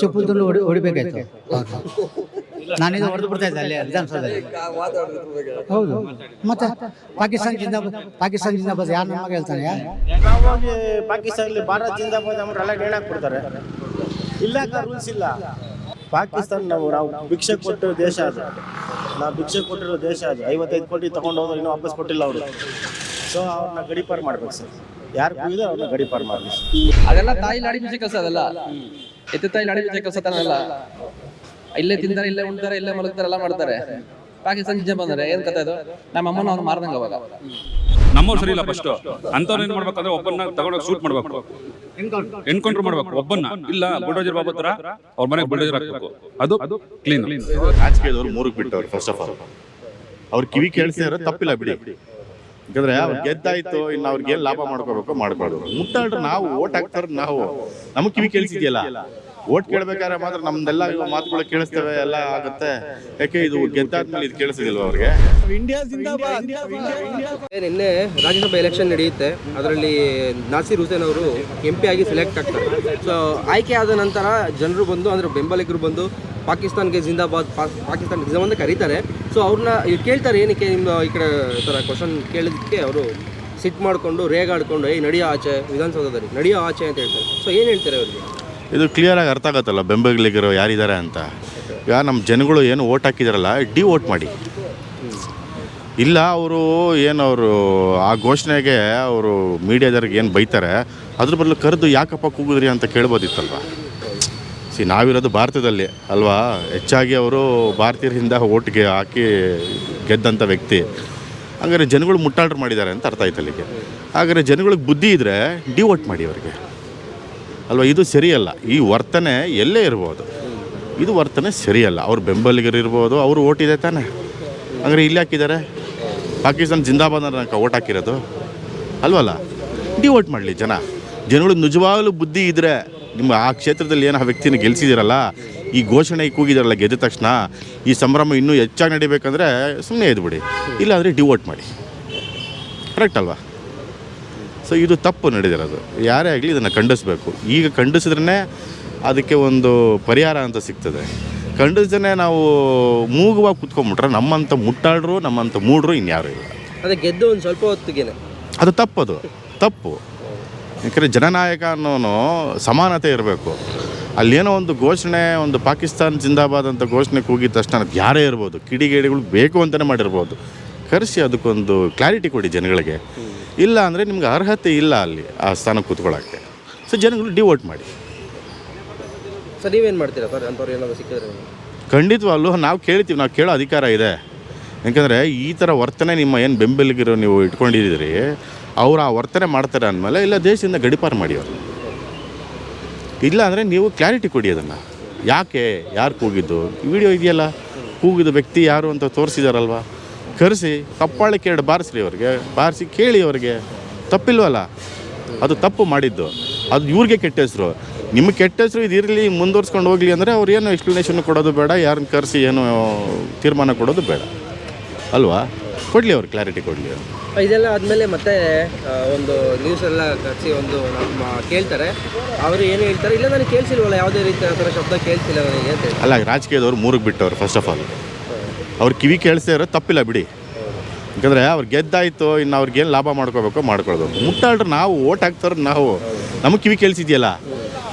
ಚೆಪ್ಪಲ್ ತುಂಡು ಹೊಡಿ ಹೊಡಿಬೇಕಾಯ್ತು. ನಾನಿದು ಹೊಡೆದು ಬಿಡ್ತಾ ಇದ್ದೆ ಅಲ್ಲಿ ವಿಧಾನಸೌಧದಲ್ಲಿ. ಹೌದು. ಮತ್ತೆ ಪಾಕಿಸ್ತಾನ ಜಿಂದಾಬಾದ್ ಪಾಕಿಸ್ತಾನ ಜಿಂದಾಬಾದ್ ಯಾರು ನಮ್ಮ ಮಗ ಹೇಳ್ತಾನೆ? ನಾವಾಗಿ ಪಾಕಿಸ್ತಾನದಲ್ಲಿ ಭಾರತ್ ಜಿಂದಾಬಾದ್ ಅಂದ್ರೆಲ್ಲ ಹೇಳಕ್ ಬಿಡ್ತಾರೆ ಇಲ್ಲ ರೂಲ್ಸ್ ಇಲ್ಲ. ಪಾಕಿಸ್ತಾನ ನಾವು ನಾವು ಭಿಕ್ಷೆ ಕೊಟ್ಟಿರೋ ದೇಶ ಅದು. ನಾವು ಭಿಕ್ಷೆ ಕೊಟ್ಟಿರೋ ದೇಶ ಅದು. ಐವತ್ತೈದು ಕೋಟಿ ತಗೊಂಡು ಹೋದ್ರೆ ಇನ್ನೂ ವಾಪಸ್ ಕೊಟ್ಟಿಲ್ಲ ಅವರು. ಸೊ ಅವ್ರನ್ನ ಗಡಿಪಾರು ಮಾಡ್ಬೇಕು ಸರ್. ಯಾರು ಕೂಗಿದ್ರೆ ಅವ್ರನ್ನ ಗಡಿಪಾರು ಮಾಡ್ಬೇಕು ಅದೆಲ್ಲ ತಾಯಿ ಲಾಡಿ ಬೀಜ ಕೆಲಸ ಅದೆಲ್ಲ. ಎತ್ತು ತಾಯಿ ಲಾಡಿ ಬೀಜ ಕೆಲಸ ತಾನಲ್ಲ ಇಲ್ಲೇ ತಿಂತಾರೆ ಇಲ್ಲೇ ಉಣ್ತಾರೆ ಇಲ್ಲೇ ಮಲಗ್ತಾರೆ ಎಲ್ಲ ಮಾಡ್ತಾರೆ. ಪಾಕಿಸ್ತಾನ ಜಿಂಜ ಬಂದರೆ ಏನ್ ಕತೆ ಅದು? ನಮ್ಮ ಅಮ್ಮನ ಅವ್ರು ಮಾರ್ದಂಗ ಅವಾಗ. ನಮ್ಮವ್ರು ಸರಿ ಇಲ್ಲ ಫಸ್ಟ್ ಅಂತವ್ರು ಏನ್ ಮಾಡ್ಬೇಕಂದ್ರೆ ಒಬ್ಬನ್ನ ತಗೊಂಡೋಗಿ ಶೂಟ್ ಮಾಡ್ಬೇಕು. ಎನ್ಕೌಂಟರ್ ಮಾಡ್ಬೇಕು ಒಬ್ಬನ್ನ. ಇಲ್ಲ ಬುಲ್ಡೋಜರ್ ಬಾಬು ತರ ಅವ್ರ ಮನೆಗೆ ಬುಲ್ಡೋಜರ್ ಹಾಕ್ಬೇಕು. ಅದು ಕ್ಲೀನ್ ರಾಜಕೀಯದವ್ರು ಮೂರಕ್ಕೆ ಬಿಟ್ಟವ್ರು ಫಸ್ಟ್ ಆಫ್ ಆಲ್ ಅವ್ರ ಕಿವಿ ಕೇಳಿಸಿದ್ರೆ ತಪ್ಪಿಲ್ಲ ಬಿಡಿ. ಯಾಕಂದ್ರೆ ಅವ್ರು ಗೆದ್ದಾಯ್ತು ಇನ್ನು ಅವ್ರಿಗೆ ಏನ್ ಲಾಭ ಮಾಡ್ಕೋಬೇಕು ಮಾಡ್ಕೊಳ್ಳೋದು ಮುಟ್ಟಾಡ್ರೆ ನಾವು ಓಟ್ ಹಾಕ್ತಾರ ನಾವು ನಮಗ್ ಕಿವಿ ಕೇಳಿಸಿದ್ಯಲ್ಲ ಓಟ್ ಕೇಳ್ಬೇಕಾದ್ರೆ ಮಾತ್ರ ನಮ್ದೆಲ್ಲ ಮಾತುಗಳು ಕೇಳಿಸ್ತೇವೆ ಎಲ್ಲ ಆಗುತ್ತೆ. ಯಾಕೆ ಇದು ಗೆದ್ದಾದ್ಮೇಲೆ ಇದು ಕೇಳಿಸಿದಿಲ್ವ ಅವ್ರಿಗೆ? ನಿನ್ನೆ ರಾಜ್ಯಸಭಾ ಎಲೆಕ್ಷನ್ ನಡೆಯುತ್ತೆ. ಅದರಲ್ಲಿ ನಾಸಿರ್ ಹುಸೇನ್ ಅವರು ಎಂ ಪಿ ಆಗಿ ಸೆಲೆಕ್ಟ್ ಆಗ್ತಾರೆ. ಸೊ ಆಯ್ಕೆ ಆದ ನಂತರ ಜನರು ಬಂದು ಅಂದ್ರೆ ಬೆಂಬಲಿಗರು ಬಂದು ಪಾಕಿಸ್ತಾನ್ಗೆ ಜಿಂದಾಬಾದ್ ಪಾಕಿಸ್ತಾನ ಅಂತ ಕರೀತಾರೆ. ಸೊ ಅವ್ರನ್ನ ಕೇಳ್ತಾರೆ ಏನಕ್ಕೆ ನಿಮ್ಮ ಈ ಕಡೆ ಥರ ಕ್ವಶನ್ ಕೇಳಿದ್ದಕ್ಕೆ ಅವರು ಸಿಟ್ ಮಾಡಿಕೊಂಡು ರೇಗಾಡ್ಕೊಂಡು ಏಯ್, ನಡೆಯೋ ಆಚೆ, ವಿಧಾನಸೌಧದಲ್ಲಿ ನಡೆಯೋ ಆಚೆ ಅಂತ ಹೇಳ್ತಾರೆ. ಸೊ ಏನು ಹೇಳ್ತಾರೆ ಅವ್ರಿಗೆ? ಇದು ಕ್ಲಿಯರ್ ಆಗಿ ಅರ್ಥ ಆಗತ್ತಲ್ಲ, ಬೆಂಬಲಿಗರು ಯಾರಿದ್ದಾರೆ ಅಂತ. ಈಗ ನಮ್ಮ ಜನಗಳು ಏನು ಓಟ್ ಹಾಕಿದಾರಲ್ಲ ಡಿ ಓಟ್ ಮಾಡಿ. ಇಲ್ಲ, ಅವರು ಏನು ಅವರು ಆ ಘೋಷಣೆಗೆ ಅವರು ಮೀಡಿಯಾದವ್ರಿಗೆ ಏನು ಬೈತಾರೆ, ಅದ್ರ ಬದಲು ಕರೆದು ಯಾಕಪ್ಪ ಕೂಗಿದ್ರಿ ಅಂತ ಕೇಳ್ಬೋದಿತ್ತಲ್ವ? ಸಿ, ನಾವಿರೋದು ಭಾರತದಲ್ಲಿ ಅಲ್ವಾ? ಹೆಚ್ಚಾಗಿ ಅವರು ಭಾರತೀಯರಿಂದ ಓಟ್ಗೆ ಹಾಕಿ ಗೆದ್ದಂಥ ವ್ಯಕ್ತಿ. ಹಾಗಾದ್ರೆ ಜನಗಳು ಮುಟ್ಟಾಡ್ರ್ ಮಾಡಿದ್ದಾರೆ ಅಂತ ಅರ್ಥ ಆಯ್ತು ಅಲ್ಲಿಗೆ. ಹಾಗಾದ್ರೆ ಜನಗಳಿಗೆ ಬುದ್ಧಿ ಇದ್ದರೆ ಡಿವೋಟ್ ಮಾಡಿ ಅವರಿಗೆ. ಅಲ್ವಾ? ಇದು ಸರಿಯಲ್ಲ. ಈ ವರ್ತನೆ ಎಲ್ಲೇ ಇರ್ಬೋದು. ಇದು ವರ್ತನೆ ಸರಿಯಲ್ಲ. ಅವ್ರ ಬೆಂಬಲಿಗರು ಇರ್ಬೋದು, ಅವರು ಓಟಿದೆ ತಾನೆ. ಅಂದರೆ ಇಲ್ಲಿ ಹಾಕಿದ್ದಾರೆ? ಪಾಕಿಸ್ತಾನ ಜಿಂದಾಬಾದ್ ಅನ್ನೋಕ್ಕೆ ಓಟ್ ಹಾಕಿರೋದು. ಅಲ್ವಲ್ಲ? ಡಿವೋಟ್ ಮಾಡಲಿ ಜನ. ಜನಗಳು ನಿಜವಾಗಲೂ ಬುದ್ಧಿ ಇದ್ದರೆ ನಿಮ್ಮ ಆ ಕ್ಷೇತ್ರದಲ್ಲಿ ಏನು ಆ ವ್ಯಕ್ತಿನ ಗೆಲ್ಸಿದಿರಲ್ಲ ಈ ಘೋಷಣೆ ಕೂಗಿದಾರಲ್ಲ ಗೆದ್ದ ತಕ್ಷಣ ಈ ಸಂಭ್ರಮ ಇನ್ನೂ ಹೆಚ್ಚಾಗಿ ನಡಿಬೇಕಂದ್ರೆ ಸುಮ್ಮನೆ ಎದ್ಬಿಡಿ ಇಲ್ಲಾಂದರೆ ಡಿವೋಟ್ ಮಾಡಿ. ಕರೆಕ್ಟ್ ಅಲ್ವಾ? ಸೊ ಇದು ತಪ್ಪು ನಡೆದಿರೋದು. ಯಾರೇ ಆಗಲಿ ಇದನ್ನು ಖಂಡಿಸಬೇಕು. ಈಗ ಖಂಡಿಸಿದ್ರೇ ಅದಕ್ಕೆ ಒಂದು ಪರಿಹಾರ ಅಂತ ಸಿಗ್ತದೆ. ಖಂಡಿಸ್ದೇ ನಾವು ಮೂಗುವಾಗಿ ಕುತ್ಕೊಂಡ್ಬಿಟ್ರೆ ನಮ್ಮಂಥ ಮುಟ್ಟಾಡ್ರು ನಮ್ಮಂಥ ಮೂಡ್ರು ಇನ್ಯಾರು ಇಲ್ಲ. ಅದೇ ಗೆದ್ದು ಒಂದು ಸ್ವಲ್ಪ ಹೊತ್ತಿಗೆ ಅದು ತಪ್ಪದು. ತಪ್ಪು. ಯಾಕಂದರೆ ಜನನಾಯಕ ಅನ್ನೋನು ಸಮಾನತೆ ಇರಬೇಕು. ಅಲ್ಲೇನೋ ಒಂದು ಘೋಷಣೆ ಒಂದು ಪಾಕಿಸ್ತಾನ ಜಿಂದಾಬಾದ್ ಅಂತ ಘೋಷಣೆ ಕೂಗಿದ ತಕ್ಷಣ ಅದು ಯಾರೇ ಇರ್ಬೋದು ಕಿಡಿಗೇಡಿಗಳು ಬೇಕು ಅಂತಲೇ ಮಾಡಿರ್ಬೋದು. ಕರೆಸಿ ಅದಕ್ಕೊಂದು ಕ್ಲಾರಿಟಿ ಕೊಡಿ ಜನಗಳಿಗೆ. ಇಲ್ಲ ಅಂದರೆ ನಿಮ್ಗೆ ಅರ್ಹತೆ ಇಲ್ಲ ಅಲ್ಲಿ ಆ ಸ್ಥಾನಕ್ಕೆ ಕೂತ್ಕೊಳ್ಳೋಕ್ಕೆ ಸೊ ಜನಗಳು ಡಿವೋಟ್ ಮಾಡಿ. ಸರ್ ನೀವೇನು ಮಾಡ್ತೀರಾ ಸರ್? ಅಂಥವ್ರು ಏನಾದರೂ ಸಿಕ್ಕಿದ್ರೆ? ಖಂಡಿತವಾಗ್ಲೂ ನಾವು ಕೇಳ್ತೀವಿ ನಾವು ಕೇಳೋ ಅಧಿಕಾರ ಇದೆ. ಯಾಕಂದರೆ ಈ ಥರ ವರ್ತನೆ ನಿಮ್ಮ ಏನು ಬೆಂಬಲಿಗರು ನೀವು ಇಟ್ಕೊಂಡಿದ್ದೀರಿ ಅವ್ರು ಆ ವರ್ತನೆ ಮಾಡ್ತಾರೆ ಅಂದಮೇಲೆ ಇಲ್ಲ ದೇಶದಿಂದ ಗಡಿಪಾರು ಮಾಡಿ ಅವರು. ಇಲ್ಲ ಅಂದರೆ ನೀವು ಕ್ಲಾರಿಟಿ ಕೊಡಿ ಅದನ್ನು. ಯಾಕೆ, ಯಾರು ಕೂಗಿದ್ದು? ವಿಡಿಯೋ ಇದೆಯಲ್ಲ? ಕೂಗಿದ ವ್ಯಕ್ತಿ ಯಾರು ಅಂತ ತೋರಿಸಿದಾರಲ್ವ? ಕರೆಸಿ ತಪ್ಪಾಳಿಕೆ ಎರಡು ಬಾರಿಸ್ರಿ ಅವ್ರಿಗೆ, ಬಾರಿಸಿ ಕೇಳಿ ಅವ್ರಿಗೆ. ತಪ್ಪಿಲ್ವಲ್ಲ? ಅದು ತಪ್ಪು ಮಾಡಿದ್ದು. ಅದು ಇವ್ರಿಗೆ ಕೆಟ್ಟ ಹೆಸರು. ನಿಮಗೆ ಕೆಟ್ಟ ಹೆಸರು ಇದು ಇರಲಿ, ಮುಂದುವರ್ಸ್ಕೊಂಡು ಹೋಗಲಿ ಅಂದರೆ ಅವ್ರು ಏನು ಎಕ್ಸ್ಪ್ಲನೇಷನ್ ಕೊಡೋದು ಬೇಡ ಯಾರನ್ನ ಕರೆಸಿ ಏನು ತೀರ್ಮಾನ ಕೊಡೋದು ಬೇಡ. ಅಲ್ವಾ? ಕೊಡಲಿ ಅವ್ರು ಕ್ಲಾರಿಟಿ ಕೊಡಲಿ ಇದೆಲ್ಲ ಆದಮೇಲೆ ಮತ್ತೆ ಆ, ಒಂದು ನ್ಯೂಸ್ ಎಲ್ಲ ಕರೆಸಿ ಒಂದು ನಮ್ಮ ಕೇಳ್ತಾರೆ. ಅವರು ಏನು ಹೇಳ್ತಾರೆ? ಇಲ್ಲ ನನಗೆ ಕೇಳಿಸಿಲ್ವಲ್ಲ ಯಾವುದೇ ರೀತಿ ಆ ಥರ ಶಬ್ದ ಕೇಳ್ತಿಲ್ಲ ನನಗೆ ಅಂತ ಹೇಳಿ. ಅಲ್ಲ ರಾಜಕೀಯದವ್ರು ಮೂರಿಗೆ ಬಿಟ್ಟವ್ರು ಫಸ್ಟ್ ಆಫ್ ಆಲ್ ಅವ್ರ ಕಿವಿ ಕೇಳಿಸ್ತಾ ಇರೋ ತಪ್ಪಿಲ್ಲ ಬಿಡಿ. ಯಾಕಂದರೆ ಅವ್ರು ಗೆದ್ದಾಯ್ತು ಇನ್ನು ಅವ್ರಿಗೇನು ಲಾಭ ಮಾಡ್ಕೋಬೇಕು ಮಾಡ್ಕೊಳ್ಬೇಕು ಮುಟ್ಟಾಳ್ರು ನಾವು ಓಟ್ ಹಾಕ್ತಾರೆ ನಾವು. ನಮಗೆ ಕಿವಿ ಕೇಳಿಸಿದ್ಯಲ್ಲ?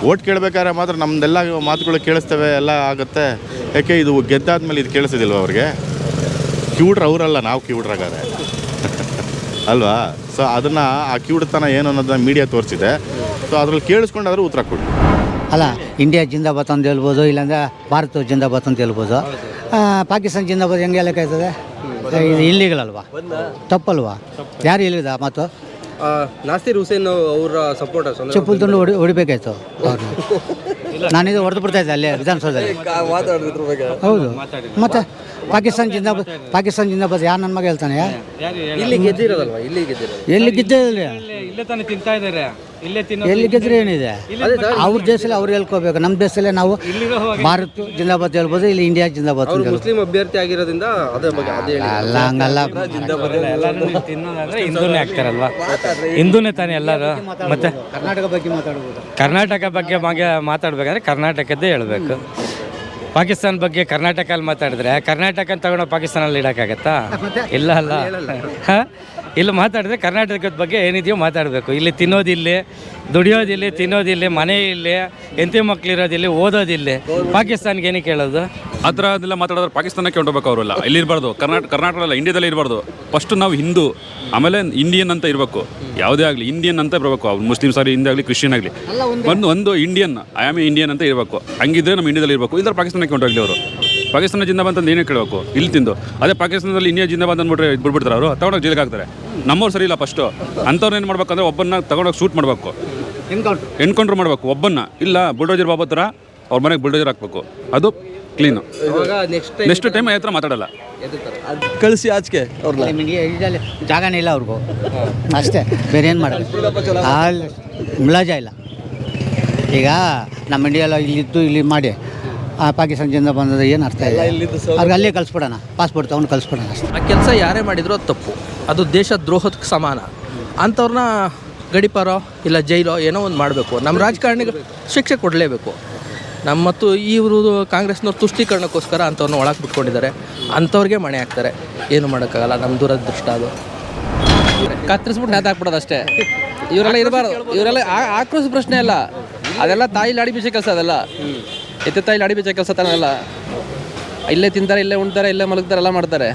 ಓಟ್ ಕೇಳಬೇಕಾದ್ರೆ ಮಾತ್ರ ನಮ್ದೆಲ್ಲ ಮಾತುಗಳು ಕೇಳಿಸ್ತೇವೆ ಎಲ್ಲ ಆಗುತ್ತೆ. ಯಾಕೆ ಇದು ಗೆದ್ದಾದ್ಮೇಲೆ ಇದು ಕೇಳಿಸೋದಿಲ್ವ ಅವ್ರಿಗೆ? ಕಿವುಡ್ರು ಅವರಲ್ಲ ನಾವು ಕಿವುಡ್ರಾಗಾರೆ ಅಲ್ವಾ? ಸೊ ಅದನ್ನು ಆ ಕ್ಯೂಡ್ತನ ಏನು ಅನ್ನೋದನ್ನ ಮೀಡಿಯಾ ತೋರಿಸಿದೆ. ಸೊ ಅದ್ರಲ್ಲಿ ಕೇಳಿಸ್ಕೊಂಡಾದ್ರೂ ಉತ್ತರ ಕೊಡಿ. ಅಲ್ಲ ಇಂಡಿಯಾ ಜಿಂದಾಬಾದ್ ಅಂತ ಹೇಳ್ಬೋದು ಇಲ್ಲಾಂದ್ರೆ ಭಾರತ ಜಿಂದಾಬಾದ್ ಅಂತ ಹೇಳ್ಬೋದು. ಆ, ಪಾಕಿಸ್ತಾನ ಜಿಂದಾಬಾದ್ ಹೆಂಗೆ ಹೇಳೋಕ್ಕಾಯ್ತದೆ ಇದು ಇಲ್ಲಿಗಳಲ್ವಾ? ತಪ್ಪಲ್ವಾ? ಯಾರು ಹೇಳಿದ ಮತ್ತು ಮಾತು? ಆ, ನಾಸಿರ್ ಹುಸೇನ್ ಅವರ ಸಪೋರ್ಟರ್ಸ್ ಚಪ್ಪಲ್ ಚೆಪ್ಪಲ್ ತುಂಡು ಹೊಡಿ ಹೊಡಿಬೇಕಾಯ್ತು. ಅವ್ರನ್ನ ನಾನಿದು ಹೊಡೆದು ಬಿಡ್ತಾ ಇದ್ದೆ ಅಲ್ಲೇ ವಿಧಾನಸೌಧದಲ್ಲಿ. ಹೌದು. ಮತ್ತೆ? ಪಾಕಿಸ್ತಾನ ಜಿಂದಾಬಾದ್ ಪಾಕಿಸ್ತಾನ ಜಿಂದಾಬಾದ್ ಯಾರು ನನ್ನ ಮಗ ಹೇಳ್ತಾನೆ? ಇಲ್ಲಿ ಗೆದ್ದಿರೋದಲ್ವಾ? ಇಲ್ಲಿ ಗೆದ್ದಿರೋದು? ಎಲ್ಲಿ ಗೆದ್ದಿಲ್ಲ ಇಲ್ಲೇ ತಾನೇ ತಿಂತಾ ಇದ್ದಾರೆ. ಎಲ್ಲಿ ಗೆದ್ರೆ ಏನಿದೆ? ಅವ್ರ ದೇಶದಲ್ಲಿ ಅವ್ರು ಹೇಳ್ಕೋಬೇಕು. ನಮ್ಮ ದೇಶದಲ್ಲೇ ನಾವು ಭಾರತ ಜಿಂದಾಬಾದ್ ಹೇಳ್ಬೋದು ಇಲ್ಲಿ ಇಂಡಿಯಾ ಜಿಂದಾಬಾದ್ ಅಂತ ಹೇಳ್ಬೋದು. ಮುಸ್ಲಿಂ ಅಭ್ಯರ್ಥಿ ಆಗಿರೋದ್ರಿಂದ ಅದೇ ಬಗ್ಗೆ ಅದೇ ಹೇಳಿ ಅಲ್ಲ ಹಂಗಲ್ಲ. ತಿನ್ನೋದಂದ್ರೆ ಹಿಂದೂನೇ ಆಗ್ತಾರಲ್ವಾ? ಹಿಂದೂನೇ ತಾನೇ ಎಲ್ಲರೂ? ಮತ್ತೆ? ಕರ್ನಾಟಕ ಬಗ್ಗೆ ಮಾತಾಡ್ಬೋದು. ಕರ್ನಾಟಕ ಬಗ್ಗೆ ಬಗ್ಗೆ ಮಾತಾಡ್ಬೇಕಾದ್ರೆ ಕರ್ನಾಟಕದ್ದೇ ಹೇಳಬೇಕು. ಪಾಕಿಸ್ತಾನ ಬಗ್ಗೆ ಕರ್ನಾಟಕ ಅಲ್ಲಿ ಮಾತಾಡಿದ್ರೆ ಕರ್ನಾಟಕ ತಗೊಂಡು ಪಾಕಿಸ್ತಾನಲ್ಲಿ ಇಡಕ್ಕಾಗತ್ತಾ? ಇಲ್ಲ ಅಲ್ಲ? ಹಾಂ? ಇಲ್ಲಿ ಮಾತಾಡಿದ್ರೆ ಕರ್ನಾಟಕದ ಬಗ್ಗೆ ಏನಿದೆಯೋ ಮಾತಾಡಬೇಕು. ಇಲ್ಲಿ ತಿನ್ನೋದಿಲ್ಲಿ ದುಡಿಯೋದಿಲ್ಲಿ ತಿನ್ನೋದಿಲ್ಲಿ ಮನೆ ಇಲ್ಲಿ ಎಂತಿ ಮಕ್ಳಿರೋದಿಲ್ಲಿ ಓದೋದಿಲ್ಲಿ. ಪಾಕಿಸ್ತಾನ್ಗೆ ಏನಕ್ಕೆ ಹೇಳೋದು ಆ ಥರ ಅದೆಲ್ಲ ಮಾತಾಡಿದ್ರೆ ಪಾಕಿಸ್ತಾನಕ್ಕೆ ಹೊಂಟೋಗ್ಬೇಕು ಅವರೆಲ್ಲ. ಇಲ್ಲಿ ಇರಬಾರ್ದು ಕರ್ನಾಟಕ ಕರ್ನಾಟಕದಲ್ಲ ಇಂಡಿಯಾದಲ್ಲಿ ಇರಬಾರ್ದು. ಫಸ್ಟ್ ನಾವು ಹಿಂದೂ ಆಮೇಲೆ ಇಂಡಿಯನ್ ಅಂತ ಇರಬೇಕು. ಯಾವುದೇ ಆಗಲಿ ಇಂಡಿಯನ್ ಅಂತ ಇರಬೇಕು ಅವ್ರು. ಮುಸ್ಲಿಮ್ಸ್ ಆಗಲಿ ಹಿಂದೆ ಆಗಲಿ ಕ್ರಿಶ್ಚಿಯನ್ ಆಗಲಿ. ಒಂದು ಒಂದು ಇಂಡಿಯನ್ ಐ ಆಮ್ ಇಂಡಿಯನ್ ಅಂತ ಇರಬೇಕು. ಹಂಗಿದ್ರೆ ನಮ್ಮ ಇಂಡಿಯಾದಲ್ಲಿ ಇರಬೇಕು. ಇಲ್ಲ ಪಾಕಿಸ್ತಾನಕ್ಕೆ ಹೊಂಟೋಗ್ಲಿ ಅವರು. ಪಾಕಿಸ್ತಾನ ಜಿಂದಾಬಾದ್ ಅಂತ ಏನೇ ಕೇಳಬೇಕು? ಇಲ್ಲಿ ತಿಂದು. ಅದೇ ಪಾಕಿಸ್ತಾನದಲ್ಲಿ ಇಂಡಿಯಾ ಜಿಂದಾಬಾದ್ ಅಂದ್ಬಿಟ್ರೆ ಬಿಡ್ಬಿಡ್ತಾರೆ ಅವರು. ತಗೊಂಡೋಗಿ ಜೈಲಿಗೆ ಹಾಕ್ತಾರೆ. ನಮ್ಮವ್ರು ಸರಿ ಇಲ್ಲ ಫಸ್ಟು ಅಂಥವ್ರು ಏನು ಮಾಡ್ಬೇಕಂದ್ರೆ ಒಬ್ಬನ್ನ ತಗೊಂಡೋಗಿ ಶೂಟ್ ಮಾಡಬೇಕು. ಎನ್ಕೌಂಟ್ರ್ ಮಾಡಬೇಕು. ಒಬ್ಬನ್ನ. ಇಲ್ಲ ಬುಲ್ಡೋಜರ್ ಬಾಬಾ ಥರ ಅವ್ರ ಮನೆಗೆ ಬುಲ್ಡೋಜರ್ ಹಾಕ್ಬೇಕು. ಅದು ಕ್ಲೀನು ಇವಾಗ ನೆಕ್ಸ್ಟ್ ನೆಕ್ಸ್ಟ್ ಟೈಮ್ ಹತ್ರ ಮಾತಾಡಲ್ಲ. ಕಳಿಸಿ ಆಚೆಗೆ ಅವ್ರನ್ನ ಜಾಗನೇ ಇಲ್ಲ ಅವ್ರಿಗೂ. ಅಷ್ಟೇ. ಬೇರೆ ಏನು ಮಾಡಲ್ಲ ಮುಳಾಜ ಮುಲಾಜ ಇಲ್ಲ. ಈಗ ನಮ್ಮ ಇಂಡಿಯಲ್ಲ ಇಲ್ಲಿದ್ದು ಇಲ್ಲಿ ಮಾಡಿ. ಆ ಪಾಕಿಸ್ತಾನದಿಂದ ಬಂದದ ಏನು ಅರ್ಥ ಇಲ್ಲ. ಅವ್ರಿಗೆ ಅಲ್ಲೇ ಕಳಿಸ್ಬಿಡೋಣ ಪಾಸ್ಪೋರ್ಟ್ ತೊಗೊಂಡು ಕಳಿಸ್ಬಿಡೋಣ ಅಷ್ಟೇ. ಆ ಕೆಲಸ ಯಾರೇ ಮಾಡಿದ್ರು ಅದು ತಪ್ಪು. ಅದು ದೇಶ ದ್ರೋಹಕ್ಕೆ ಸಮಾನ. ಅಂಥವ್ರನ್ನ ಗಡಿಪಾರೋ ಇಲ್ಲ ಜೈಲೋ ಏನೋ ಒಂದು ಮಾಡಬೇಕು. ನಮ್ಮ ರಾಜಕಾರಣಿಗೆ ಶಿಕ್ಷೆ ಕೊಡಲೇಬೇಕು. ನಮ್ಮ ಮತ್ತು ಇವರು ಕಾಂಗ್ರೆಸ್ನವ್ರು ತುಷ್ಟೀಕರಣಕ್ಕೋಸ್ಕರ ಅಂಥವ್ರನ್ನ ಒಳಗೆ ಬಿಟ್ಕೊಂಡಿದ್ದಾರೆ. ಅಂಥವ್ರಿಗೆ ಮಣೆ ಹಾಕ್ತಾರೆ. ಏನು ಮಾಡೋಕ್ಕಾಗಲ್ಲ ನಮ್ಮ ದುರದೃಷ್ಟ ಅದು. ಕತ್ತರಿಸ್ಬಿಟ್ಟು ನೇತಾಕ್ಬಿಡೋದು ಅಷ್ಟೇ. ಇವರೆಲ್ಲ ಇರಬಾರ್ದು. ಇವರೆಲ್ಲ ಆ- ಆಕ್ರೋಶ ಪ್ರಶ್ನೆ ಅಲ್ಲ. ಅದೆಲ್ಲ ತಾಯಿ ಲಾಡಿ ಬಿಸಿ ಕೆಲಸ ಅದೆಲ್ಲ. ಎತ್ತೆ ಇಲ್ಲಿ ಲಾಡಿ ಬೀಸೋ ಕೆಲಸ ತಾನೆಲ್ಲ ಇಲ್ಲೇ ತಿಂತಾರೆ ಇಲ್ಲೇ ಉಣ್ತಾರೆ ಇಲ್ಲೇ ಮಲಗ್ತಾರೆ ಎಲ್ಲ ಮಾಡ್ತಾರೆ.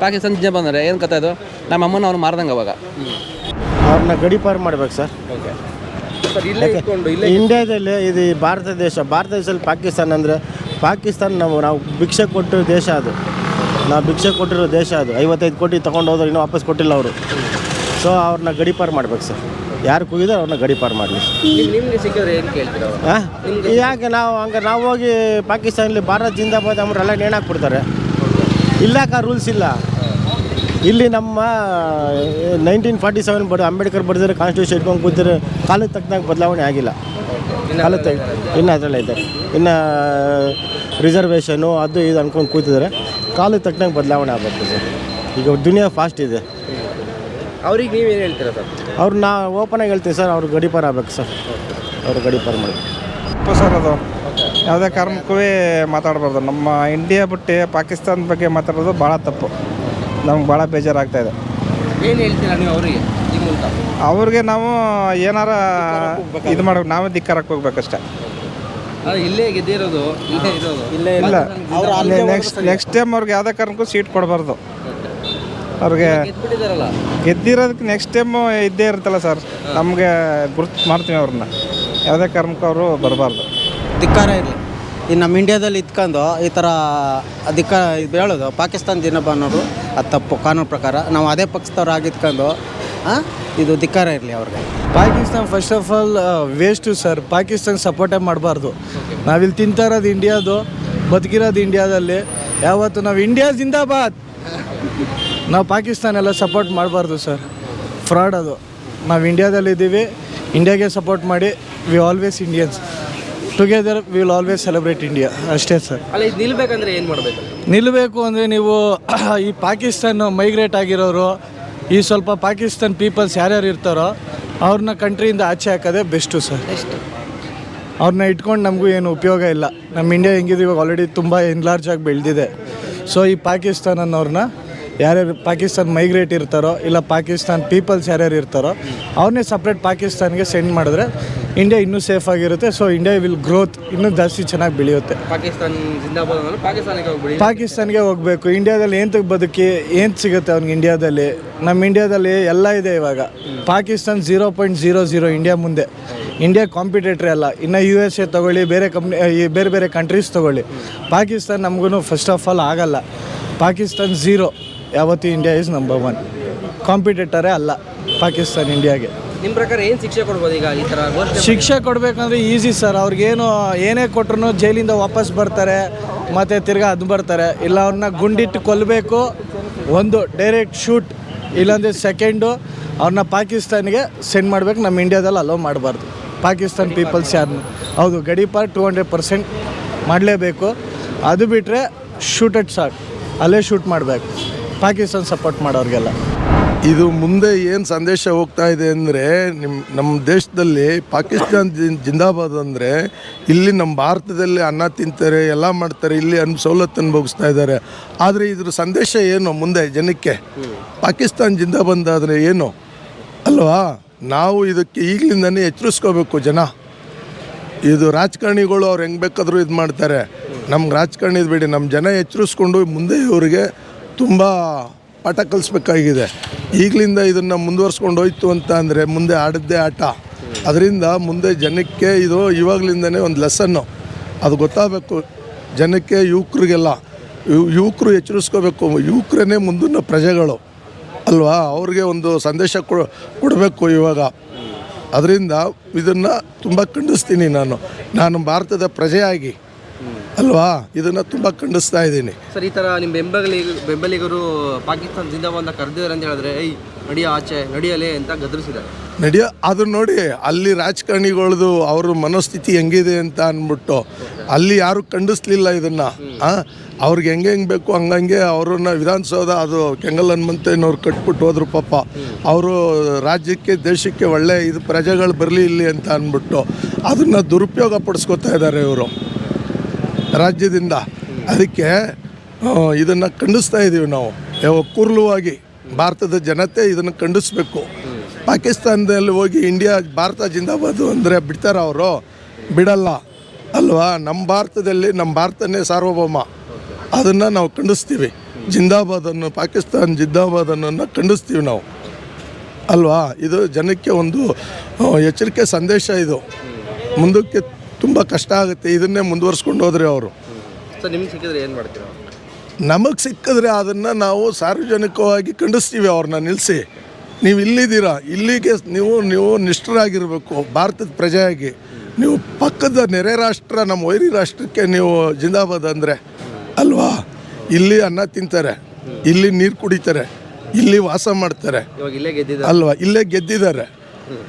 ಪಾಕಿಸ್ತಾನ ಜನ ಬಂದರೆ ಏನು ಕತೆ ಅದು? ನಮ್ಮ ಅಮ್ಮನ ಅವ್ನು ಮಾರ್ದಂಗೆ ಅವಾಗ. ಅವ್ರನ್ನ ಗಡಿಪಾರು ಮಾಡ್ಬೇಕು ಸರ್. ಸರ್ ಇಲ್ಲೇ ಇಟ್ಕೊಂಡು ಇಲ್ಲೇ ಇಂಡಿಯಾದಲ್ಲಿ ಇದು ಭಾರತ ದೇಶ ಭಾರತ ದೇಶದಲ್ಲಿ ಪಾಕಿಸ್ತಾನ ಅಂದರೆ ಪಾಕಿಸ್ತಾನ ನಾವು ನಾವು ಭಿಕ್ಷೆ ಕೊಟ್ಟಿರೋ ದೇಶ ಅದು. ನಾವು ಭಿಕ್ಷೆ ಕೊಟ್ಟಿರೋ ದೇಶ ಅದು. ಐವತ್ತೈದು ಕೋಟಿ ತೊಗೊಂಡು ಹೋದ್ರೆ ಇನ್ನೂ ವಾಪಸ್ ಕೊಟ್ಟಿಲ್ಲ ಅವರು. ಸೊ ಅವ್ರನ್ನ ಗಡಿಪಾರು ಮಾಡ್ಬೇಕು ಸರ್. ಯಾರು ಕೂಗಿದ್ರೆ ಅವ್ರನ್ನ ಗಡಿಪಾರು ಮಾಡಲಿ. ನಿಮ್ಗೆ ಸಿಕ್ಕಿದ್ರೆ ಏನು ಕೇಳ್ತೀರ ಯಾಕೆ ನಾವು ಹಂಗೆ ನಾವು ಹೋಗಿ ಪಾಕಿಸ್ತಾನಲ್ಲಿ ಭಾರತ್ ಜಿಂದಾಬಾದ್ ಅಂಬ್ರೆಲ್ಲ ನೇಣಾಕ್ಬಿಡ್ತಾರೆ ಇಲ್ಲಾಕ ರೂಲ್ಸ್ ಇಲ್ಲ ಇಲ್ಲಿ. ನಮ್ಮ ನೈನ್ಟೀನ್ ಫಾರ್ಟಿ ಸೆವೆನ್ ಬಡ ಅಂಬೇಡ್ಕರ್ ಬರೆದಿರೋ ಕಾನ್ಸ್ಟಿಟ್ಯೂಷನ್ ಇಟ್ಕೊಂಡು ಕೂತಿದ್ರೆ ಕಾಲಕ್ಕೆ ತಕ್ಕನಾಗ ಬದಲಾವಣೆ ಆಗಿಲ್ಲ. ಕಾಲಕ್ಕೆ ಇನ್ನು ಅದರಲ್ಲೇ ಇದೆ. ಇನ್ನು ರಿಸರ್ವೇಷನು ಅದು ಇದು ಅಂದ್ಕೊಂಡು ಕೂತಿದ್ರೆ ಕಾಲಕ್ಕೆ ತಕ್ಕನಾಗ ಬದಲಾವಣೆ ಆಗಬೇಕು ಸರ್ ಈಗ ದುನಿಯಾ ಫಾಸ್ಟ್ ಇದೆ. ಅವ್ರಿಗೆ ನೀವೇನು ಹೇಳ್ತೀರಾ ಸರ್? ಅವ್ರು ನಾ ಓಪನಾಗಿ ಹೇಳ್ತೀವಿ ಸರ್ ಅವ್ರು ಗಡಿಪಾರ ಆಗ್ಬೇಕು ಸರ್. ಅವ್ರು ಗಡಿಪಾರ ಮಾಡಿ. ತಪ್ಪು ಸರ್ ಅದು. ಯಾವುದೇ ಕಾರಣಕ್ಕೂ ಮಾತಾಡಬಾರ್ದು. ನಮ್ಮ ಇಂಡಿಯಾ ಬಿಟ್ಟು ಪಾಕಿಸ್ತಾನ ಬಗ್ಗೆ ಮಾತಾಡೋದು ಭಾಳ ತಪ್ಪು. ನಮ್ಗೆ ಭಾಳ ಬೇಜಾರಾಗ್ತಾ ಇದೆ. ಏನು ಹೇಳ್ತೀರಾ ನೀವು ಅವರಿಗೆ? ನಿಮ್ಮ ಮೂಲಕ? ಅವ್ರಿಗೆ ನಾವು ಏನಾರ ಇದು ಮಾಡ್ಬೇಕು. ನಾವೇ ಧಿಕ್ಕಾರಕ್ಕೆ ಹೋಗ್ಬೇಕಷ್ಟೇ. ಅಷ್ಟೇ ಇಲ್ಲೇ ಗೆದ್ದಿರೋದು ಇಲ್ಲೇ ಇರೋದು. ಇಲ್ಲೇ. ಇಲ್ಲ ನೆಕ್ಸ್ಟ್ ನೆಕ್ಸ್ಟ್ ಟೈಮ್ ಅವ್ರಿಗೆ ಯಾವುದೇ ಕಾರಣಕ್ಕೂ ಸೀಟ್ ಕೊಡಬಾರ್ದು. ಅವ್ರಿಗೆ ಗೆದ್ಬಿಟ್ಟಿದಾರಲ್ಲ. ಗೆದ್ದಿರೋದಕ್ಕೆ ನೆಕ್ಸ್ಟ್ ಟೈಮು ಇದ್ದೇ ಇರುತ್ತಲ್ಲ ಸರ್ ನಮಗೆ ಗುರುತು ಮಾಡ್ತೀವಿ ಅವ್ರನ್ನ. ಯಾವುದೇ ಕಾರಣಕ್ಕೂ ಅವರು ಬರಬಾರ್ದು. ಧಿಕ್ಕಾರ ಇರಲಿ. ಈ ನಮ್ಮ ಇಂಡಿಯಾದಲ್ಲಿ ಇದ್ಕೊಂಡು ಈ ಥರ ಧಿಕ್ಕ ಇದು ಹೇಳೋದು ಪಾಕಿಸ್ತಾನ ದಿನಬ ಅನ್ನೋರು ಅದು ತಪ್ಪು ಕಾನೂನು ಪ್ರಕಾರ. ನಾವು ಅದೇ ಪಕ್ಷದವ್ರು ಆಗಿದ್ಕೊಂಡು ಇದು ಧಿಕ್ಕಾರ ಇರಲಿ ಅವ್ರಿಗೆ. Pakistan first of all waste sir Pakistan ಸಪೋರ್ಟೇ ಮಾಡಬಾರ್ದು. ನಾವಿಲ್ಲಿ ತಿಂತಾ ಇರೋದು ಇಂಡಿಯಾದು ಬದುಕಿರೋದು ಇಂಡಿಯಾದಲ್ಲಿ ಯಾವತ್ತು ನಾವು ಇಂಡಿಯಾ ಜಿಂದಾಬಾದ್ ನಾವು ಪಾಕಿಸ್ತಾನ ಎಲ್ಲ ಸಪೋರ್ಟ್ ಮಾಡಬಾರ್ದು ಸರ್ ಫ್ರಾಡ್ ಅದು. ನಾವು ಇಂಡಿಯಾದಲ್ಲಿ ಇದ್ದೀವಿ ಇಂಡಿಯಾಗೆ ಸಪೋರ್ಟ್ ಮಾಡಿ we always Indians together we will always celebrate India ಅಷ್ಟೇ ಸರ್ ಅಲ್ಲ ಇದು ನಿಲ್ಬೇಕಂದ್ರೆ ಏನು ಮಾಡಬೇಕು? ನಿಲ್ಲಬೇಕು ಅಂದರೆ ನೀವು ಈ ಪಾಕಿಸ್ತಾನ ಮೈಗ್ರೇಟ್ ಆಗಿರೋರು ಈ ಸ್ವಲ್ಪ ಪಾಕಿಸ್ತಾನ್ ಪೀಪಲ್ಸ್ ಯಾರ್ಯಾರು ಇರ್ತಾರೋ ಅವ್ರನ್ನ ಕಂಟ್ರಿಯಿಂದ ಆಚೆ ಹಾಕೋದೇ ಬೆಸ್ಟು ಸರ್ ಅವ್ರನ್ನ ಇಟ್ಕೊಂಡು ನಮಗೂ ಏನು ಉಪಯೋಗ ಇಲ್ಲ. ನಮ್ಮ ಇಂಡಿಯಾ ಹೆಂಗಿದೆ ಇವಾಗ ಆಲ್ರೆಡಿ ತುಂಬ ಎನ್ಲಾರ್ಜ್ ಆಗಿ ಬೆಳೆದಿದೆ. ಸೊ ಈ ಪಾಕಿಸ್ತಾನ ಅನ್ನೋರನ್ನ ಯಾರ್ಯಾರು ಪಾಕಿಸ್ತಾನ್ ಮೈಗ್ರೇಟ್ ಇರ್ತಾರೋ ಇಲ್ಲ ಪಾಕಿಸ್ತಾನ್ ಪೀಪಲ್ಸ್ ಯಾರ್ಯಾರು ಇರ್ತಾರೋ ಅವ್ರನ್ನೇ ಸಪ್ರೇಟ್ ಪಾಕಿಸ್ತಾನ್ಗೆ ಸೆಂಡ್ ಮಾಡಿದ್ರೆ ಇಂಡಿಯಾ ಇನ್ನೂ ಸೇಫ್ ಆಗಿರುತ್ತೆ. ಸೊ ಇಂಡಿಯಾ ವಿಲ್ ಗ್ರೋತ್ ಇನ್ನೂ ಜಾಸ್ತಿ ಚೆನ್ನಾಗಿ ಬೆಳೆಯುತ್ತೆ. ಪಾಕಿಸ್ತಾನ ಪಾಕಿಸ್ತಾನಕ್ಕೆ ಪಾಕಿಸ್ತಾನ್ಗೆ ಹೋಗಬೇಕು. ಇಂಡಿಯಾದಲ್ಲಿ ಏನು ಬದುಕಿ ಏನು ಸಿಗುತ್ತೆ ಅವ್ನಿಗೆ ಇಂಡಿಯಾದಲ್ಲಿ ನಮ್ಮ ಇಂಡಿಯಾದಲ್ಲಿ ಎಲ್ಲ ಇದೆ ಇವಾಗ. Pakistan zero point zero zero India ಮುಂದೆ. ಇಂಡಿಯಾ ಕಾಂಪಿಟೇಟ್ರಿ ಅಲ್ಲ. ಇನ್ನು ಯು ಎಸ್ ಎ ತೊಗೊಳ್ಳಿ ಬೇರೆ ಕಂಪ್ನಿ ಈ ಬೇರೆ ಬೇರೆ ಕಂಟ್ರೀಸ್ ತೊಗೊಳ್ಳಿ. ಪಾಕಿಸ್ತಾನ್ ನಮಗೂ ಫಸ್ಟ್ ಆಫ್ ಆಲ್ ಆಗಲ್ಲ. ಪಾಕಿಸ್ತಾನ್ ಝೀರೋ ಯಾವತ್ತೂ ಇಂಡಿಯಾ ಇಸ್ ನಂಬರ್ ಒನ್ ಕಾಂಪಿಟೇಟರೇ ಅಲ್ಲ ಪಾಕಿಸ್ತಾನ್ ಇಂಡಿಯಾಗೆ ನಿಮ್ಮ ಪ್ರಕಾರ ಏನು ಶಿಕ್ಷೆ ಕೊಡ್ಬೋದು ಈಗ ಈ ಥರ ಶಿಕ್ಷೆ ಕೊಡಬೇಕಂದ್ರೆ ಈಸಿ ಸರ್ ಅವ್ರಿಗೇನು ಏನೇ ಕೊಟ್ರು ಜೈಲಿಂದ ವಾಪಸ್ ಬರ್ತಾರೆ ಮತ್ತು ತಿರ್ಗಾ ಅದು ಬರ್ತಾರೆ. ಇಲ್ಲ ಅವ್ರನ್ನ ಗುಂಡಿಟ್ಟು ಕೊಲ್ಲಬೇಕು ಒಂದು ಡೈರೆಕ್ಟ್ ಶೂಟ್ ಇಲ್ಲಾಂದರೆ ಸೆಕೆಂಡು ಅವ್ರನ್ನ ಪಾಕಿಸ್ತಾನಿಗೆ ಸೆಂಡ್ ಮಾಡ್ಬೇಕು. ನಮ್ಮ ಇಂಡಿಯಾದಲ್ಲಿ ಅಲೋ ಮಾಡಬಾರ್ದು. ಪಾಕಿಸ್ತಾನ್ ಪೀಪಲ್ಸ್ ಯಾರನ್ನು ಹೌದು ಗಡೀಪಾರ್ ಟು ಹಂಡ್ರೆಡ್ ಪರ್ಸೆಂಟ್ ಮಾಡಲೇಬೇಕು. ಅದು ಬಿಟ್ಟರೆ ಶೂಟ್ ಅಟ್ ಸಾಕ್. ಅಲ್ಲೇ ಶೂಟ್ ಮಾಡಬೇಕು. ಪಾಕಿಸ್ತಾನ ಸಪೋರ್ಟ್ ಮಾಡೋರಿಗೆಲ್ಲ. ಇದು ಮುಂದೆ ಏನು ಸಂದೇಶ ಹೋಗ್ತಾ ಇದೆ ಅಂದರೆ ನಿಮ್ಮ ನಮ್ಮ ದೇಶದಲ್ಲಿ ಪಾಕಿಸ್ತಾನ ಜಿಂದಾಬಾದ್ ಅಂದರೆ ಇಲ್ಲಿ ನಮ್ಮ ಭಾರತದಲ್ಲಿ ಅನ್ನ ತಿಂತಾರೆ, ಎಲ್ಲ ಮಾಡ್ತಾರೆ, ಇಲ್ಲಿ ಅನ್ ಸವಲತ್ತು ಅನುಭವಿಸ್ತಾ ಇದ್ದಾರೆ. ಆದರೆ ಇದ್ರ ಸಂದೇಶ ಏನು ಮುಂದೆ ಜನಕ್ಕೆ? ಪಾಕಿಸ್ತಾನ ಜಿಂದಾಬಾದ್ ಆದರೆ ಏನು? ಅಲ್ವಾ? ನಾವು ಇದಕ್ಕೆ ಈಗಲಿಂದನೇ ಎಚ್ಚರಿಸ್ಕೋಬೇಕು ಜನ. ಇದು ರಾಜಕಾರಣಿಗಳು ಅವ್ರು ಹೆಂಗೆ ಬೇಕಾದರೂ ಇದು ಮಾಡ್ತಾರೆ. ನಮ್ಗೆ ರಾಜಕಾರಣಿದು ಬೇಡಿ ನಮ್ಮ ಜನ ಎಚ್ಚರಿಸ್ಕೊಂಡು ಮುಂದೆ ಇವರಿಗೆ ತುಂಬ ಪಾಠ ಕಲಿಸ್ಬೇಕಾಗಿದೆ. ಈಗಲಿಂದ ಇದನ್ನು ಮುಂದುವರ್ಸ್ಕೊಂಡು ಹೋಯ್ತು ಅಂತ ಅಂದರೆ ಮುಂದೆ ಆಡದ್ದೇ ಆಟ. ಅದರಿಂದ ಮುಂದೆ ಜನಕ್ಕೆ ಇದು ಇವಾಗಲಿಂದನೇ ಒಂದು ಲೆಸನ್ನು ಅದು ಗೊತ್ತಾಗಬೇಕು. ಜನಕ್ಕೆ ಯುವಕರಿಗೆಲ್ಲ ಯುವಕರು ಎಚ್ಚರಿಸ್ಕೋಬೇಕು. ಯುವಕರೇ ಮುಂದಿನ ಪ್ರಜೆಗಳು. ಅಲ್ವಾ? ಅವ್ರಿಗೆ ಒಂದು ಸಂದೇಶ ಕೊಡ, ಕೊಡಬೇಕು ಇವಾಗ. ಅದರಿಂದ ಇದನ್ನು ತುಂಬ ಖಂಡಿಸ್ತೀನಿ ನಾನು. ನಾನು ಭಾರತದ ಪ್ರಜೆಯಾಗಿ. ಅಲ್ವಾ? ಇದನ್ನು ತುಂಬ ಖಂಡಿಸ್ತಾ ಇದ್ದೀನಿ. ಸರ್ ಈ ಥರ ನಿಮ್ಮ ಬೆಂಬಲಿ ಬೆಂಬಲಿಗರು ಪಾಕಿಸ್ತಾನ ಜಿಂದಾಬಾದ್ ಕರೆದಿದ್ದಾರೆ ಅಂತ ಹೇಳಿದ್ರೆ ಏಯ್ ನಡಿಯ ಆಚೆ ನಡಿಯಲೇ ಅಂತ ಗದರಿಸಿದ್ದಾರೆ. ನಡಿಯ ಅದು ನೋಡಿ ಅಲ್ಲಿ ರಾಜಕಾರಣಿಗಳದು ಅವ್ರ ಮನಸ್ಥಿತಿ ಹೆಂಗಿದೆ ಅಂತ ಅಂದ್ಬಿಟ್ಟು ಅಲ್ಲಿ ಯಾರು ಖಂಡಿಸ್ಲಿಲ್ಲ ಇದನ್ನು ಅವ್ರಿಗೆ ಹೆಂಗೆ ಹೆಂಗೆ ಬೇಕು ಹಂಗಂಗೆ ಅವ್ರನ್ನ ವಿಧಾನಸೌಧ ಅದು ಕೆಂಗಲ್ ಹನುಮಂತಯ್ಯನವ್ರು ಕಟ್ಬಿಟ್ಟು ಹೋದ್ರು ಪಾಪ. ಅವರು ರಾಜ್ಯಕ್ಕೆ ದೇಶಕ್ಕೆ ಒಳ್ಳೆ ಇದು ಪ್ರಜೆಗಳು ಬರಲಿ ಇಲ್ಲಿ ಅಂತ ಅಂದ್ಬಿಟ್ಟು ಅದನ್ನು ದುರುಪಯೋಗ ಪಡಿಸ್ಕೊತಾ ಇದ್ದಾರೆ ಇವರು. ರಾಜ್ಯದಿಂದ. ಅದಕ್ಕೆ ಇದನ್ನು ಖಂಡಿಸ್ತಾ ಇದ್ದೀವಿ ನಾವು. ಯಾವ- ಕುರ್ಲುವಾಗಿ ಭಾರತದ ಜನತೆ ಇದನ್ನು ಖಂಡಿಸ್ಬೇಕು. ಪಾಕಿಸ್ತಾನದಲ್ಲಿ ಹೋಗಿ ಇಂಡಿಯಾ, ಭಾರತ ಜಿಂದಾಬಾದು ಅಂದರೆ ಬಿಡ್ತಾರ ಅವರು. ಬಿಡಲ್ಲ. ಅಲ್ವಾ? ನಮ್ಮ ಭಾರತದಲ್ಲಿ ನಮ್ಮ ಭಾರತನೇ ಸಾರ್ವಭೌಮ. ಅದನ್ನು ನಾವು ಖಂಡಿಸ್ತೀವಿ. ಜಿಂದಾಬಾದನ್ನು ಪಾಕಿಸ್ತಾನ ಜಿಂದಾಬಾದನ್ನು ಖಂಡಿಸ್ತೀವಿ ನಾವು. ಅಲ್ವಾ? ಇದು ಜನಕ್ಕೆ ಒಂದು ಎಚ್ಚರಿಕೆ ಸಂದೇಶ ಇದು. ಮುಂದಕ್ಕೆ ತುಂಬ ಕಷ್ಟ ಆಗುತ್ತೆ. ಇದನ್ನೇ ಮುಂದುವರಿಸ್ಕೊಂಡು ಹೋದ್ರೆ ಅವರು. ಸರ್ ನಿಮ್ಗೆ ಸಿಕ್ಕಿದ್ರೆ ಏನು ಮಾಡ್ತೀರಾ? ನಮಗೆ ಸಿಕ್ಕಿದ್ರೆ ಅದನ್ನು ನಾವು ಸಾರ್ವಜನಿಕವಾಗಿ ಖಂಡಿಸ್ತೀವಿ ಅವ್ರನ್ನ ನಿಲ್ಲಿಸಿ ನೀವು ಇಲ್ಲಿದ್ದೀರಾ? ಇಲ್ಲಿಗೆ ನೀವು ನೀವು ನಿಷ್ಠರಾಗಿರಬೇಕು ಭಾರತದ ಪ್ರಜೆಯಾಗಿ. ನೀವು ಪಕ್ಕದ ನೆರೆ ರಾಷ್ಟ್ರ ನಮ್ಮ ವೈರಿ ರಾಷ್ಟ್ರಕ್ಕೆ ನೀವು ಜಿಂದಾಬಾದ್ ಅಂದರೆ. ಅಲ್ವಾ? ಇಲ್ಲಿ ಅನ್ನ ತಿಂತಾರೆ. ಇಲ್ಲಿ ನೀರು ಕುಡಿತಾರೆ. ಇಲ್ಲಿ ವಾಸ ಮಾಡ್ತಾರೆ. ಅಲ್ವಾ? ಇಲ್ಲೇ ಗೆದ್ದಿದ್ದಾರೆ.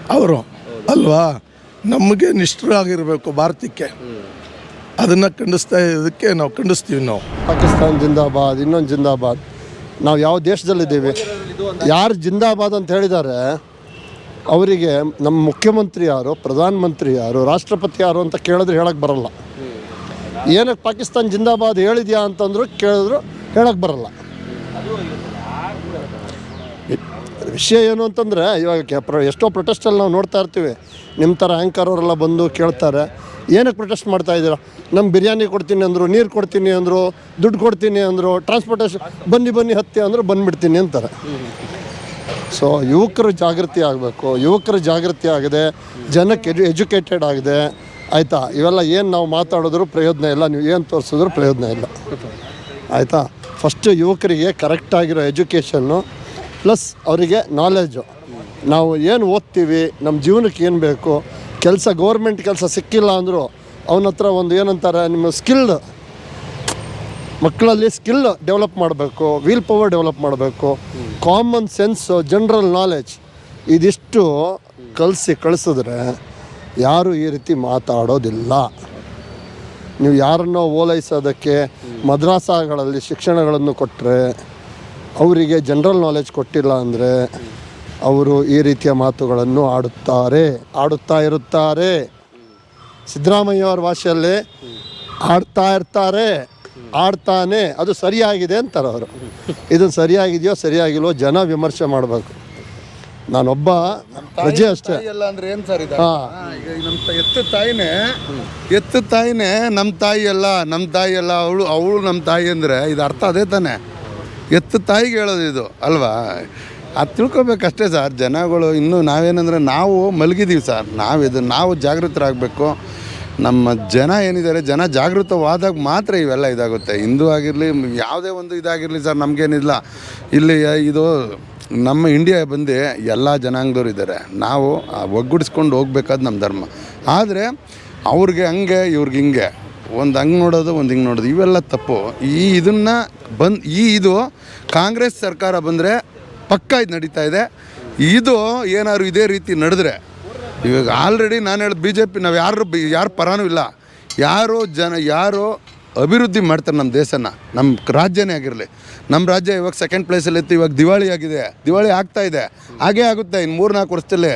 ಅವರು. ಅಲ್ವಾ? ನಮಗೆ ನಿಷ್ಠರಾಗಿರಬೇಕು ಭಾರತಕ್ಕೆ. ಅದನ್ನು ಖಂಡಿಸ್ತಾ ಇದಕ್ಕೆ ನಾವು ಖಂಡಿಸ್ತೀವಿ ನಾವು. ಪಾಕಿಸ್ತಾನ ಜಿಂದಾಬಾದ್, ಇನ್ನೊಂದು ಜಿಂದಾಬಾದ್. ನಾವು ಯಾವ ದೇಶದಲ್ಲಿದ್ದೀವಿ? ಯಾರು ಜಿಂದಾಬಾದ್ ಅಂತ ಹೇಳಿದ್ದಾರೆ ಅವರಿಗೆ ನಮ್ಮ ಮುಖ್ಯಮಂತ್ರಿ ಯಾರು ಪ್ರಧಾನಮಂತ್ರಿ ಯಾರು, ರಾಷ್ಟ್ರಪತಿ ಯಾರು ಅಂತ ಕೇಳಿದ್ರೆ ಹೇಳಕ್ಕೆ ಬರಲ್ಲ. ಏನಕ್ಕೆ ಪಾಕಿಸ್ತಾನ ಜಿಂದಾಬಾದ್ ಹೇಳಿದ್ಯಾ ಅಂತಂದ್ರು ಕೇಳಿದ್ರು ಹೇಳಕ್ಕೆ ಬರಲ್ಲ. ವಿಷಯ ಏನು ಅಂತಂದರೆ, ಇವಾಗ ಪ್ರ- ಎಷ್ಟೋ ಪ್ರೊಟೆಸ್ಟಲ್ಲಿ ನಾವು ನೋಡ್ತಾ ಇರ್ತೀವಿ. ನಿಮ್ಮ ಥರ ಆ್ಯಂಕರ್ ಅವರೆಲ್ಲ ಬಂದು ಕೇಳ್ತಾರೆ, ಏನಕ್ಕೆ ಪ್ರೊಟೆಸ್ಟ್ ಮಾಡ್ತಾ ಇದ್ದೀರಾ? ನಮ್ಮ ಬಿರಿಯಾನಿ ಕೊಡ್ತೀನಿ ಅಂದರು, ನೀರು ಕೊಡ್ತೀನಿ ಅಂದರು, ದುಡ್ಡು ಕೊಡ್ತೀನಿ ಅಂದರು ಟ್ರಾನ್ಸ್ಪೋರ್ಟೇಷನ್ ಬನ್ನಿ ಬನ್ನಿ ಹತ್ತಿ ಅಂದರು ಬಂದುಬಿಡ್ತೀನಿ ಅಂತಾರೆ. ಸೊ ಯುವಕರು ಜಾಗೃತಿ ಆಗಬೇಕು, ಯುವಕರು ಜಾಗೃತಿ ಆಗಿದೆ, ಜನಕ್ಕೆ ಎಜು, ಎಜುಕೇಟೆಡ್ ಆಗಿದೆ, ಆಯಿತಾ? ಇವೆಲ್ಲ ಏನು ನಾವು ಮಾತಾಡಿದ್ರು ಪ್ರಯೋಜನ ಇಲ್ಲ, ನೀವು ಏನು ತೋರಿಸಿದ್ರು ಪ್ರಯೋಜನ ಇಲ್ಲ. ಆಯಿತಾ? ಫಸ್ಟು ಯುವಕರಿಗೆ ಕರೆಕ್ಟಾಗಿರೋ ಎಜುಕೇಷನ್ನು ಪ್ಲಸ್ ಅವರಿಗೆ ನಾಲೆಜು ನಾವು ಏನು ಓದ್ತೀವಿ ನಮ್ಮ ಜೀವನಕ್ಕೆ ಏನು ಬೇಕು, ಕೆಲಸ ಗೌರ್ಮೆಂಟ್ ಕೆಲಸ ಸಿಕ್ಕಿಲ್ಲ ಅಂದರೂ ಅವನ ಹತ್ರ ಒಂದು ಏನಂತಾರೆ, ನಿಮ್ಮ ಸ್ಕಿಲ್ ಮಕ್ಕಳಲ್ಲಿ ಸ್ಕಿಲ್ ಡೆವಲಪ್ ಮಾಡಬೇಕು ವೀಲ್ ಪವರ್ ಡೆವಲಪ್ ಮಾಡಬೇಕು ಕಾಮನ್ ಸೆನ್ಸು ಜನರಲ್ ನಾಲೆಜ್ ಇದಿಷ್ಟು ಕಲಿಸಿ ಕಳಿಸಿದ್ರೆ ಯಾರು ಈ ರೀತಿ ಮಾತಾಡೋದಿಲ್ಲ. ನೀವು ಯಾರನ್ನೋ ಓಲೈಸೋದಕ್ಕೆ ಮದ್ರಾಸಗಳಲ್ಲಿ ಶಿಕ್ಷಣಗಳನ್ನು ಕೊಟ್ಟರೆ ಅವರಿಗೆ ಜನರಲ್ ನಾಲೆಜ್ ಕೊಟ್ಟಿಲ್ಲ ಅಂದರೆ ಅವರು ಈ ರೀತಿಯ ಮಾತುಗಳನ್ನು ಆಡುತ್ತಾರೆ ಆಡುತ್ತಾ ಇರುತ್ತಾರೆ. ಸಿದ್ದರಾಮಯ್ಯ ಅವರ ಭಾಷೆಯಲ್ಲಿ ಆಡ್ತಾ ಇರ್ತಾರೆ ಆಡ್ತಾನೆ ಅದು ಸರಿಯಾಗಿದೆ ಅಂತಾರೆ ಅವರು. ಇದು ಸರಿಯಾಗಿದೆಯೋ ಸರಿಯಾಗಿಲ್ವೋ ಜನ ವಿಮರ್ಶೆ ಮಾಡಬೇಕು. ನಾನೊಬ್ಬ ಪ್ರಜೆ ಅಷ್ಟೇ. ಎಲ್ಲ ಅಂದ್ರೆ ಏನು ಸರ್ ಇದು? ನಮ್ಮ ಎತ್ತು ತಾಯಿನೇ ಎತ್ತು ತಾಯಿನೇ ನಮ್ಮ ತಾಯಿ ಅಲ್ಲ ನಮ್ಮ ತಾಯಿ ಅಲ್ಲ ಅವಳು ಅವಳು ನಮ್ಮ ತಾಯಿ ಅಂದರೆ ಇದು ಅರ್ಥ ಅದೇ ತಾನೆ? ಎತ್ತು ತಾಯಿಗೆ ಹೇಳೋದು ಇದು, ಅಲ್ವಾ? ಅದು ತಿಳ್ಕೊಬೇಕಷ್ಟೇ ಸರ್, ಜನಗಳು ಇನ್ನೂ ನಾವೇನಂದ್ರೆ ನಾವು ಮಲಗಿದ್ದೀವಿ ಸರ್ ನಾವಿದು ನಾವು ಜಾಗೃತರಾಗಬೇಕು. ನಮ್ಮ ಜನ ಏನಿದ್ದಾರೆ, ಜನ ಜಾಗೃತವಾದಾಗ ಮಾತ್ರ ಇವೆಲ್ಲ ಇದಾಗುತ್ತೆ. ಹಿಂದೂ ಆಗಿರಲಿ, ಯಾವುದೇ ಒಂದು ಇದಾಗಿರಲಿ ಸರ್, ನಮಗೇನಿಲ್ಲ. ಇಲ್ಲಿ ಇದು ನಮ್ಮ ಇಂಡಿಯಾ ಬಂದು ಎಲ್ಲ ಜನಾಂಗದವ್ರು ಇದ್ದಾರೆ. ನಾವು ಒಗ್ಗೂಡಿಸ್ಕೊಂಡು ಹೋಗ್ಬೇಕಾದ್ ನಮ್ಮ ಧರ್ಮ. ಆದರೆ ಅವ್ರಿಗೆ ಹಂಗೆ, ಇವ್ರಿಗೆ ಹಿಂಗೆ. ಒಂದು ಹಂಗೆ ನೋಡೋದು, ಒಂದು ಹಿಂಗೆ ನೋಡೋದು, ಇವೆಲ್ಲ ತಪ್ಪು. ಈ ಇದನ್ನು ಬಂದು, ಈ ಇದು ಕಾಂಗ್ರೆಸ್ ಸರ್ಕಾರ ಬಂದರೆ ಪಕ್ಕ ಇದು ನಡೀತಾ ಇದೆ. ಇದು ಏನಾದ್ರು ಇದೇ ರೀತಿ ನಡೆದ್ರೆ, ಇವಾಗ ಆಲ್ರೆಡಿ ನಾನು ಹೇಳೋದು ಬಿ ಜೆ ಪಿ ನಾವು ಯಾರು ಯಾರು ಪರಾನೂ ಇಲ್ಲ. ಯಾರು ಜನ, ಯಾರು ಅಭಿವೃದ್ಧಿ ಮಾಡ್ತಾರೆ ನಮ್ಮ ದೇಶನ ನಮ್ಮ ರಾಜ್ಯನೇ ಆಗಿರಲಿ. ನಮ್ಮ ರಾಜ್ಯ ಇವಾಗ ಸೆಕೆಂಡ್ ಪ್ಲೇಸಲ್ಲಿ ಇತ್ತು, ಇವಾಗ ದಿವಾಳಿ ಆಗಿದೆ. ದಿವಾಳಿ ಆಗ್ತಾ ಇದೆ. ಹಾಗೇ ಆಗುತ್ತೆ ಇನ್ನು ಮೂರು ನಾಲ್ಕು ವರ್ಷದಲ್ಲಿ.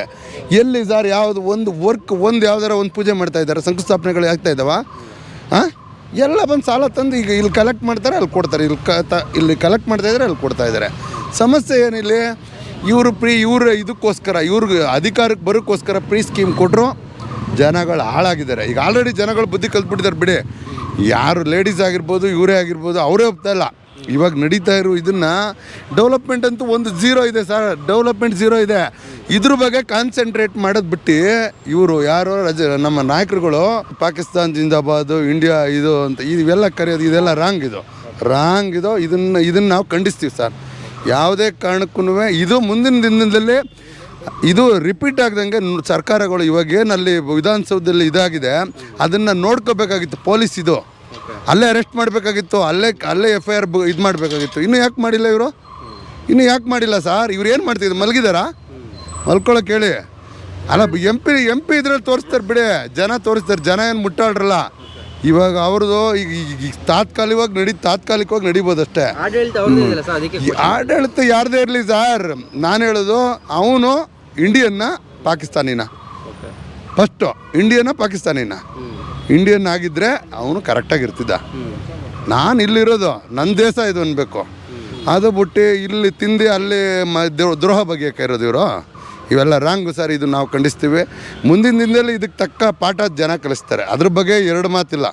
ಎಲ್ಲಿ ಸರ್ ಯಾವುದು, ಒಂದು ವರ್ಕ್ ಒಂದು ಯಾವ್ದಾರ ಒಂದು ಪೂಜೆ ಮಾಡ್ತಾ ಇದ್ದಾರೆ, ಶಂಕುಸ್ಥಾಪನೆಗಳು ಆಗ್ತಾ ಇದ್ದಾವ ಹಾಂ ಎಲ್ಲ ಬಂದು ಸಾಲ ತಂದು ಈಗ ಇಲ್ಲಿ ಕಲೆಕ್ಟ್ ಮಾಡ್ತಾರೆ, ಅಲ್ಲಿ ಕೊಡ್ತಾರೆ. ಇಲ್ಲಿ ಕ ತ ಇಲ್ಲಿ ಕಲೆಕ್ಟ್ ಮಾಡ್ತಾ ಇದ್ದಾರೆ ಅಲ್ಲಿ ಕೊಡ್ತಾ ಇದ್ದಾರೆ ಸಮಸ್ಯೆ ಏನಿಲ್ಲ, ಇವರು ಪ್ರೀ ಇವ್ರ ಇದಕ್ಕೋಸ್ಕರ, ಇವ್ರಿಗೆ ಅಧಿಕಾರಕ್ಕೆ ಬರೋಕ್ಕೋಸ್ಕರ ಪ್ರೀ ಸ್ಕೀಮ್ ಕೊಟ್ಟರು ಜನಗಳು ಹಾಳಾಗಿದ್ದಾರೆ. ಈಗ ಆಲ್ರೆಡಿ ಜನಗಳು ಬುದ್ಧಿ ಕಲ್ತ್ಬಿಟ್ಟಿದ್ದಾರೆ, ಬಿಡಿ. ಯಾರು ಲೇಡೀಸ್ ಆಗಿರ್ಬೋದು, ಇವರೇ ಆಗಿರ್ಬೋದು, ಅವರೇ ಒಪ್ತಾ ಇಲ್ಲ. ಇವಾಗ ನಡೀತಾ ಇರೋ ಇದನ್ನು ಡೆವಲಪ್ಮೆಂಟ್ ಅಂತೂ ಒಂದು ಝೀರೋ ಇದೆ ಸರ್. ಡೆವಲಪ್ಮೆಂಟ್ ಝೀರೋ ಇದೆ. ಇದ್ರ ಬಗ್ಗೆ ಕಾನ್ಸಂಟ್ರೇಟ್ ಮಾಡೋದು ಬಿಟ್ಟು ಇವರು ಯಾರೋ ರಜ, ನಮ್ಮ ನಾಯಕರುಗಳು ಪಾಕಿಸ್ತಾನ್, ಜಿಂದಾಬಾದ್ ಇಂಡಿಯಾ ಇದು ಅಂತ ಇವೆಲ್ಲ ಕರೆಯೋದು, ಇದೆಲ್ಲ ರಾಂಗ್ ಇದು. ರಾಂಗ್ ಇದು. ಇದನ್ನು ಇದನ್ನು ನಾವು ಖಂಡಿಸ್ತೀವಿ ಸರ್. ಯಾವುದೇ ಕಾರಣಕ್ಕೂ ಇದು ಮುಂದಿನ ದಿನದಲ್ಲಿ ಇದು ರಿಪೀಟ್ ಆಗ್ದಂಗೆ ಸರ್ಕಾರಗಳು ಇವಾಗ ಏನಲ್ಲಿ ವಿಧಾನಸೌಧದಲ್ಲಿ ಇದಾಗಿದೆ. ಅದನ್ನು ನೋಡ್ಕೋಬೇಕಾಗಿತ್ತು ಪೊಲೀಸ್ ಇದು. ಅಲ್ಲೇ ಅರೆಸ್ಟ್ ಮಾಡಬೇಕಾಗಿತ್ತು ಅಲ್ಲೇ ಅಲ್ಲೇ ಎಫ್ ಐ ಆರ್ ಇದು ಮಾಡಬೇಕಾಗಿತ್ತು. ಇನ್ನು ಯಾಕೆ ಮಾಡಿಲ್ಲ ಇವರು? ಇನ್ನು ಯಾಕೆ ಮಾಡಿಲ್ಲ ಸರ್? ಇವ್ರು ಏನು ಮಾಡ್ತಿದ್ರು? ಮಲಗಿದಾರಾ? ಮಲ್ಕೊಳ್ಳೋಕೆ ಹೇಳಿ ಅಲ್ಲ ಎಂ ಪಿ ಎಂ ಪಿ ಇದ್ರಲ್ಲಿ ತೋರಿಸ್ತಾರೆ ಬಿಡಿ. ಜನ ತೋರಿಸ್ತಾರೆ. ಜನ ಏನು ಮುಟ್ಟಾಡ್ರಲ್ಲ. ಇವಾಗ ಅವ್ರದ್ದು ಈಗ ಈಗ- ತಾತ್ಕಾಲಿಕವಾಗಿ ನಡಿ ತಾತ್ಕಾಲಿಕವಾಗಿ ನಡಿಬೋದು ಅಷ್ಟೇ. ಆಡಳಿತ ಯಾರ್ದೇ ಇರಲಿ ಸರ್ ನಾನು ಹೇಳೋದು ಅವನು ಇಂಡಿಯನ್ನ ಪಾಕಿಸ್ತಾನಿನ. ಫಸ್ಟು ಇಂಡಿಯನ್ನ ಪಾಕಿಸ್ತಾನಿನ. ಇಂಡಿಯನ್ ಆಗಿದ್ದರೆ ಅವನು ಕರೆಕ್ಟಾಗಿ ಇರ್ತಿದ್ದ. ನಾನು ಇಲ್ಲಿರೋದು ನನ್ನ ದೇಶ ಇದು ಅನ್ಬೇಕು. ಅದು ಬಿಟ್ಟು ಇಲ್ಲಿ ತಿಂದು ಅಲ್ಲಿ ಮ, ದ್ರೋ- ದ್ರೋಹ ಬಗೆಯಕ್ಕೆ ಇರೋದು ಇವರು. ಇವೆಲ್ಲ ರಾಂಗು ಸರ್, ಇದು ನಾವು ಖಂಡಿಸ್ತೀವಿ. ಮುಂದಿನ ದಿನದಲ್ಲಿ ಇದಕ್ಕೆ ತಕ್ಕ ಪಾಠ ಜನ ಕಲಿಸ್ತಾರೆ. ಅದ್ರ ಬಗ್ಗೆ ಎರಡು ಮಾತಿಲ್ಲ.